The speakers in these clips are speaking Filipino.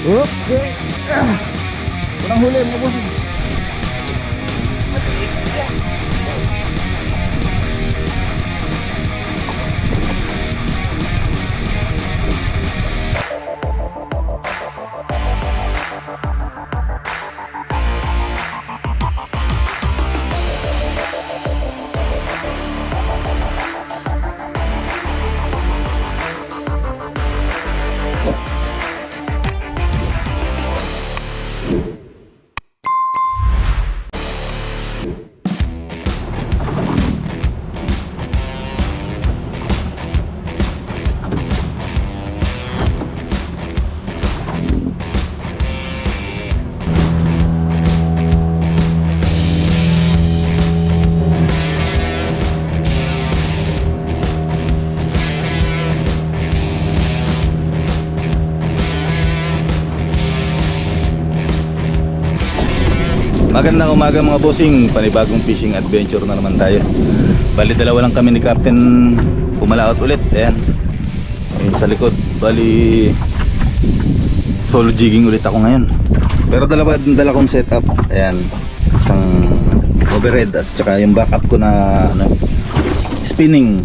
Okay. Ah. Unang huli mga boss. Magandang umaga mga bossing, panibagong fishing adventure na naman tayo. Bali dalawa lang kami ni Captain pumalaot ulit. Ayan. Ayun sa likod. Bali solo jigging ulit ako ngayon. Pero dalawa dala kong setup. Ayan. Isang overhead at saka yung backup ko na ano, spinning.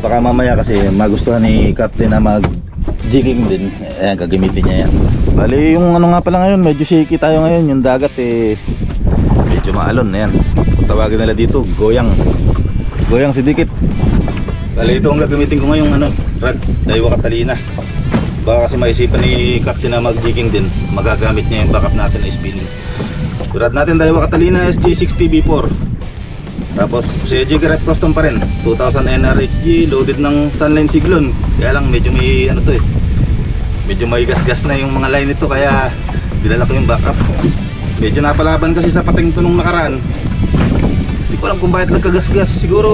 Baka mamaya kasi magustuhan ni Captain na mag jigging din. Ayan, gagamitin niya yan. Bali, yung ano nga pala ngayon, medyo shaky tayo ngayon. Yung dagat eh, medyo maalon. Ayan. Kung tawagin nila dito, goyang. Goyang sidikit. Bali, ito ang gagamitin ko ngayong ano, rod, Daiwa Catalina. Baka kasi maisipan ni Captain na mag-jigging din, magagamit niya yung backup natin na spinning. Rod natin Daiwa Catalina SG60 B4. Tapos si Jigger Custom pa rin 2000 NRHG loaded ng Sunline Siglon Kaya lang medyo may ano to eh Medyo may gas-gas na yung mga line nito Kaya dinala ko yung backup. Medyo napalaban kasi sa pating to nung nakaraan. Hindi ko alam kung bakit nagkagas-gas. Siguro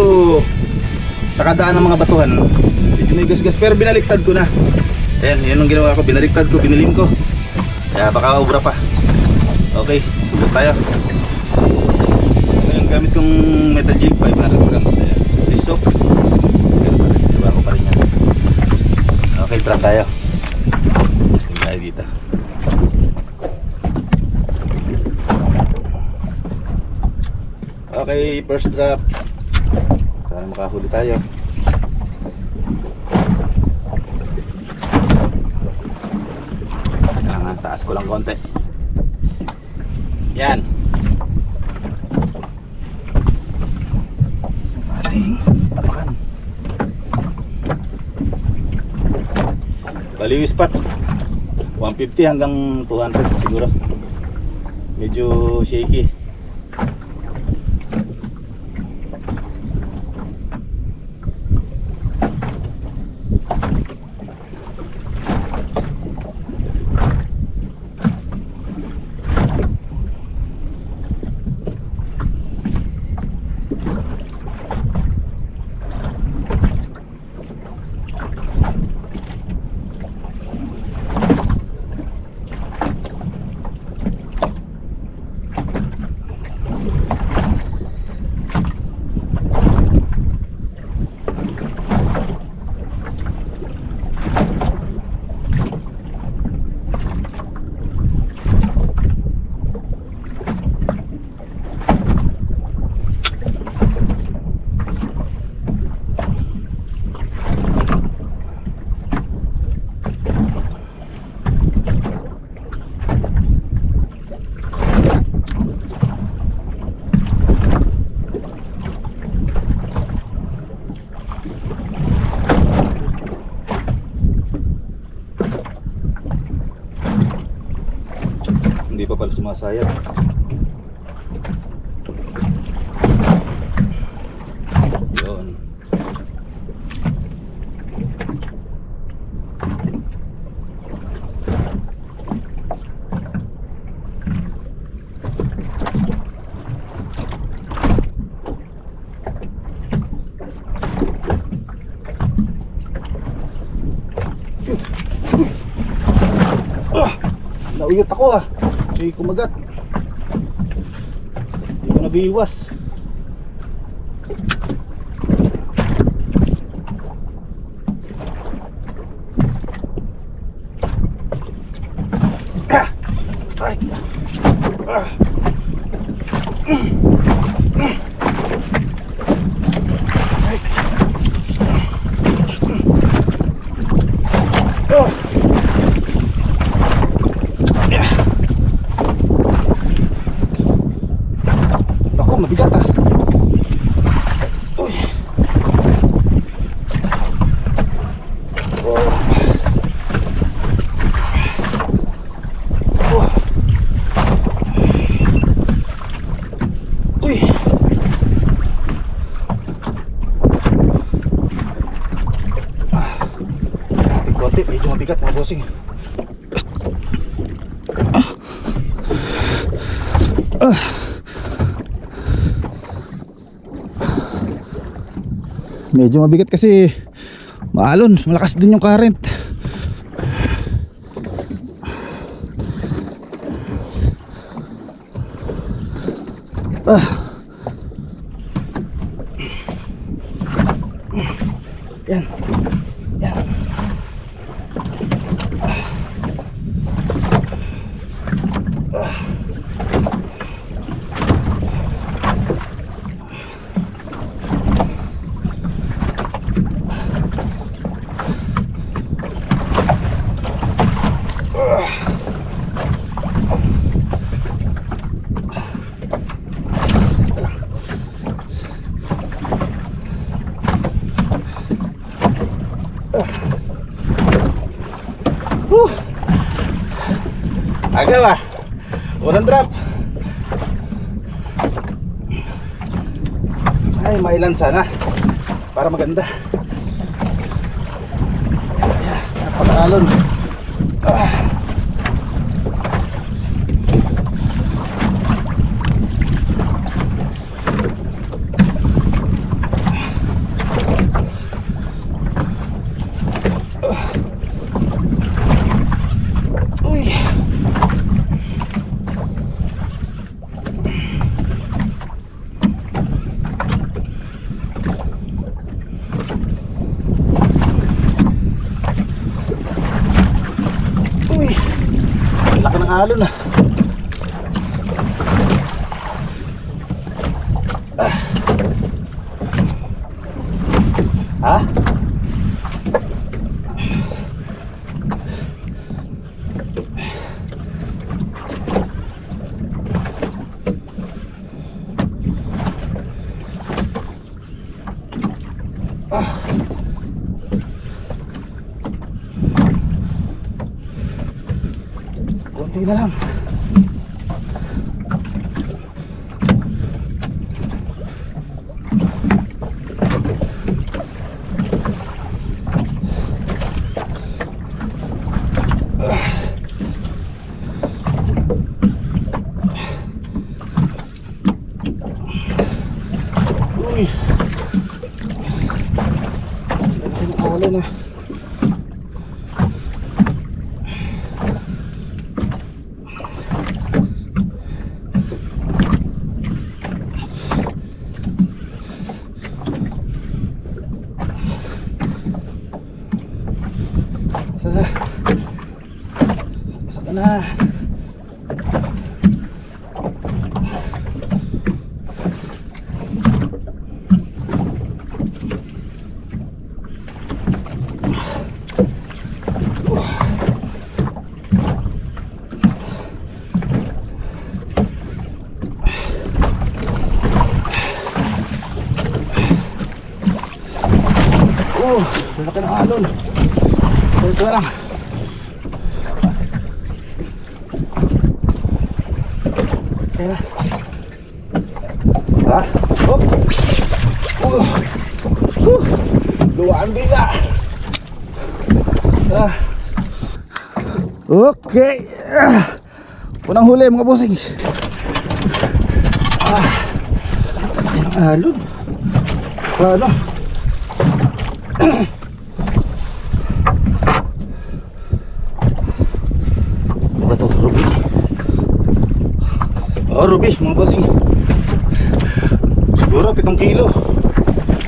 nakadaan ng mga batuhan. Medyo may gas-gas pero binaliktad ko na. Ayan, yun ang ginawa ko. Binaliktad ko, binilim ko. Kaya baka obra pa. Okay, subok tayo. Ngayon gamit kong metal jig 500 grams Ayan, sisok Pero pa diba ko pa rin yan? Okay, try tayo tayo dito. Okay, first drop. Sana makahuli tayo. Kailangan taas ko lang konti. Yan. Ating tapakan. Baliw spot 150 hanggang 200 siguro. Medyo shaky Hindi pa pala sumasayat. Yun. Ah! Nauyot ako ah. May kumagat. Hindi ko nabiwas. Hindi, medyo bossing. Medyo mabigat kasi maalon, malakas din yung current. Ah. Aga ba? Unang drop. Ay, mailan sana. Para maganda. Ayan, napakalon. Ah. Uy. Uy. Ang Laki Kunti na lang. Uy. Laki ng alon ah. Sana. Saka na. Oh, laki ng alon. Ito lang. Kaya na. Ha? Hop! Uh! Uh! Luwaan bila! Ah. Okay! Ah. Unang huli mga bossing. Ah. Laki ng alon. Ano? Ano ba to? Ruby? Ruby, mga bossing. Siguro 7 kilo.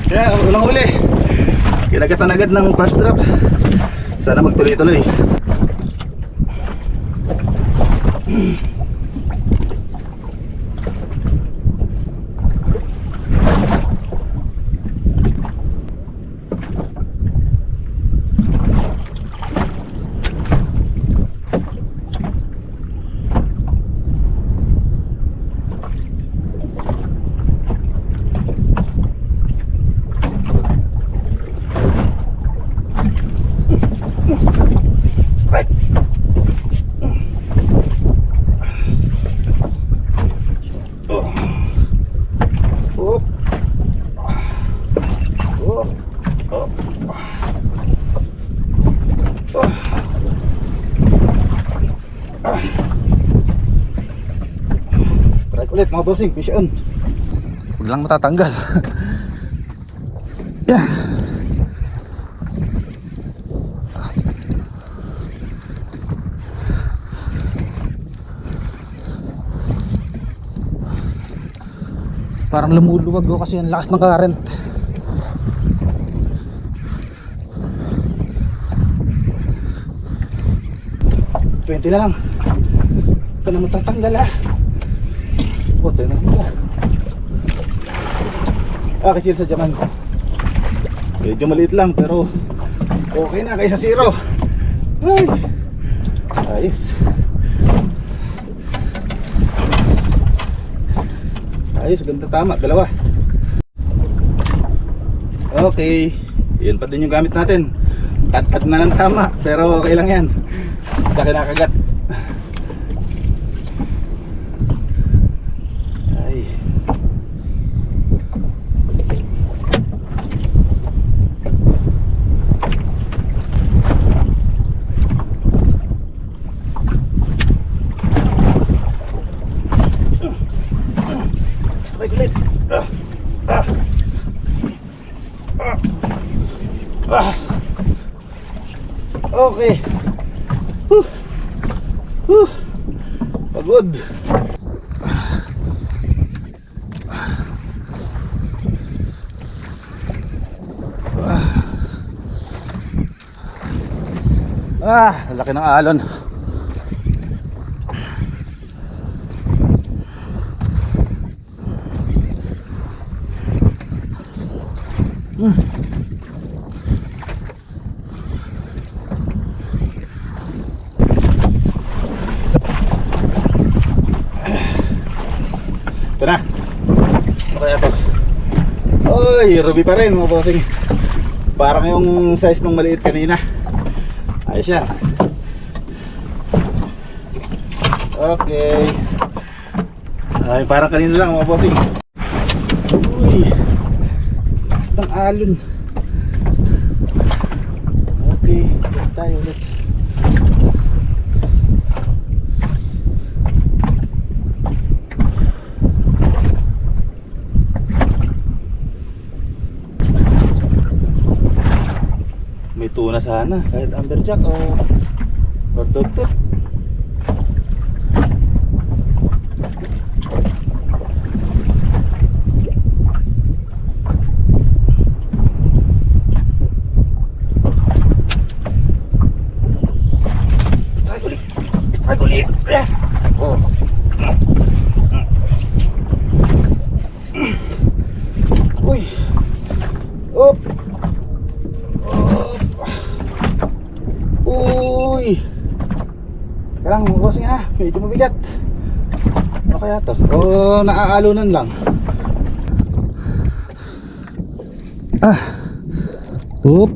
Kaya, unang huli. Kinagatan agad ng first drop. Sana magtuloy-tuloy. Strike. Oh. Up. Up. Up. Oh. Ah. Try ulit mga bossing, fish on. Huwag lang matatanggal. yeah. Parang lumuluwag ko kasi ang lakas ng current. Twenty na lang. Ito na matatanggal ah. Puti na ito. Ah, kachil sa jaman. Medyo maliit lang pero okay na kaysa zero. Ay. Ayos. Ayos, ganda tama, dalawa. Okay. Yan pa din yung gamit natin. Cut-cut na ng tama, pero okay lang yan. Basta kinakagat. Ay. Strike ulit. Ah. Ah. Ah. Ah. Okay. Huh. Huh. Pagod. Ah, laki ng alon. Ito na. Ano kaya to? Oy, ruby pa rin mga bossing. Parang yung size ng maliit kanina. Ayos yan. Okay. Ay, parang kanina lang mga bossing. Uy. Lakas ng alon. Okay, balik tayo ulit. May tuna sana, kahit amberjack o or dogtooth. Strike ulit! Strike ulit! Yeah. Oh. Uy! Up! Up! Uy! Teka lang, bossing ha. Medyo mabigat. Ano kaya to? O naaalunan lang. Ah! Up!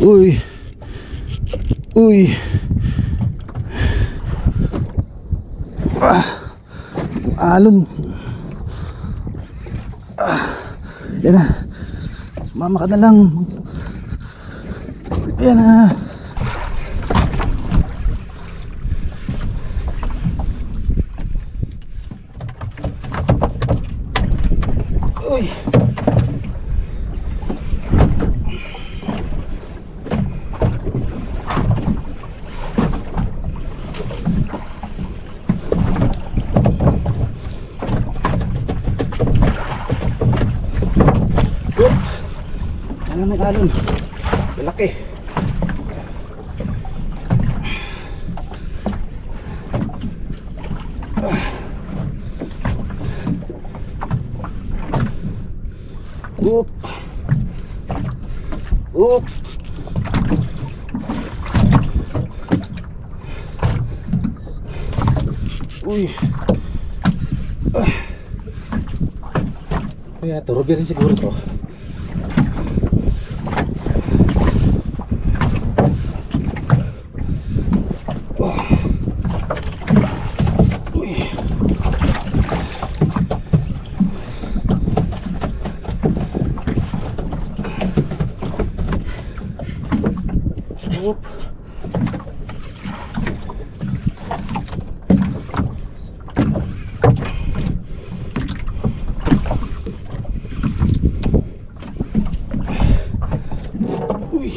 Uy! Uy! Ah! Alon. Ah! Yan na. Mama ka na lang. Ayan na. Uy. Ano may alon? Malaki. Oop. Oop. Uy. Ah. Kaya to, rin siguro to. Uy.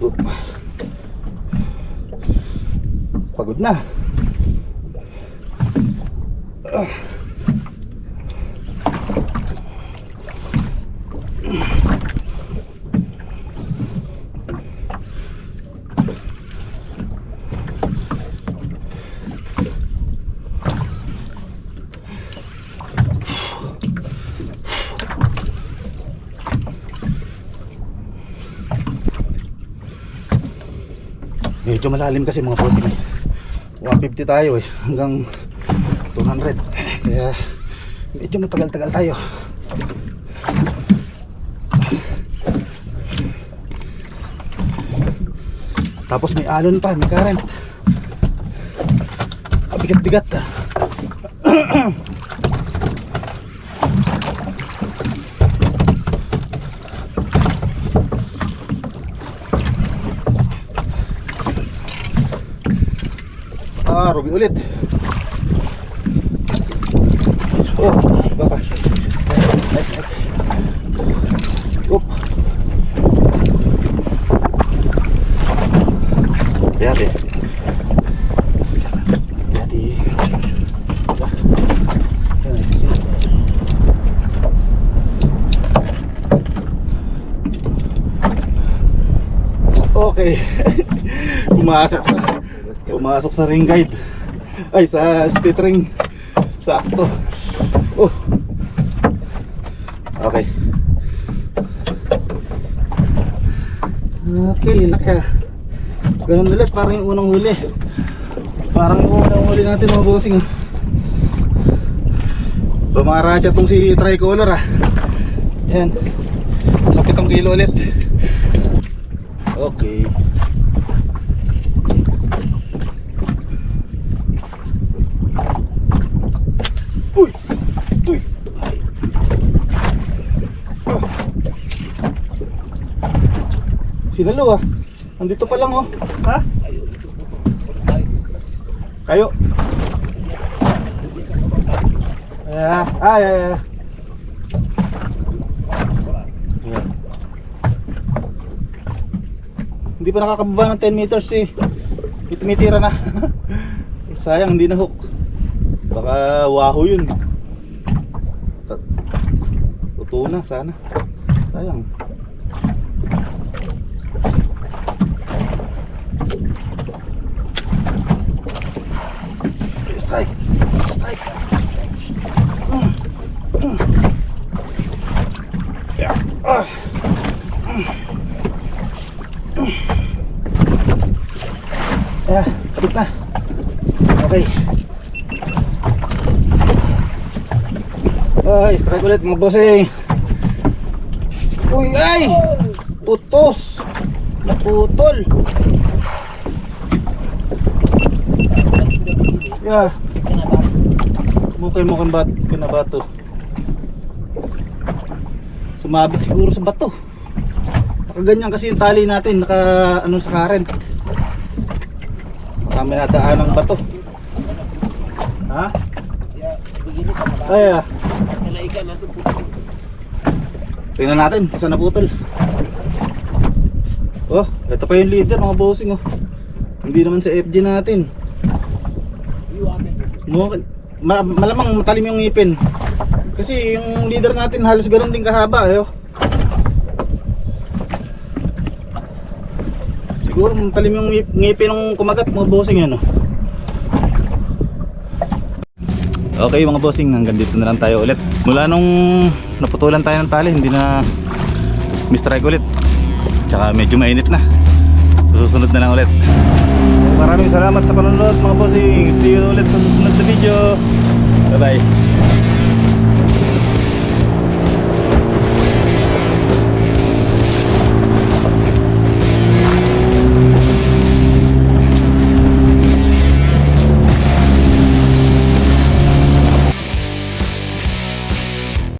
Oop. Pagod na. Ah. Medyo malalim kasi mga bossing. 150 tayo eh, hanggang 200. Kaya medyo matagal-tagal tayo. Tapos may alon pa, may current. Bigat-bigat. Ah, Ruby ulit. Oh, baka. Up. Hati-hati. Okay. Pumasok sa Pumasok sa ring guide. Ay, sa split ring. Sakto. Oh. Okay. Okay, laki ah. Ganun ulit, parang yung unang huli. Parang yung unang huli natin mga bossing. ah. Pumaracha tong si tricolor ah. Yan. Sa 7 kilo ulit. Okay. Sinalo ah. Andito pa lang oh. Ha? Kayo? Ah, ah, yeah, yeah. Yeah. Hindi pa nakakababa ng 10 meters eh. Tumitira na. Sayang, hindi na hook. Baka wahoo yun. Totoo na, sana. Sayang. Strike. Strike. Yeah. Ah. Mm. Yeah, kapit na. Okay. Ay, strike ulit mga bossing. Uy, ay! Putos! Naputol! Yeah. Mukay mo kang bat ka na bato. Sumabit siguro sa bato. Nakaganyan kasi yung tali natin, naka ano sa current. May nadaan ng bato. Ha? Ay, ah. Tingnan natin saan naputol. Oh, ito pa yung leader mga bossing oh. Hindi naman sa FG natin. Malamang matalim yung ngipin. Kasi yung leader natin halos ganoon din kahaba eh. oh. Siguro matalim yung ngip- ngipin ng kumagat mga bossing yan oh. Okay mga bossing, hanggang dito na lang tayo ulit. Mula nung naputulan tayo ng tali, hindi na mistrike ulit. Tsaka medyo mainit na. Susunod na lang ulit. Maraming salamat sa panonood mga bossing. See you ulit sa susunod na video. Bye bye.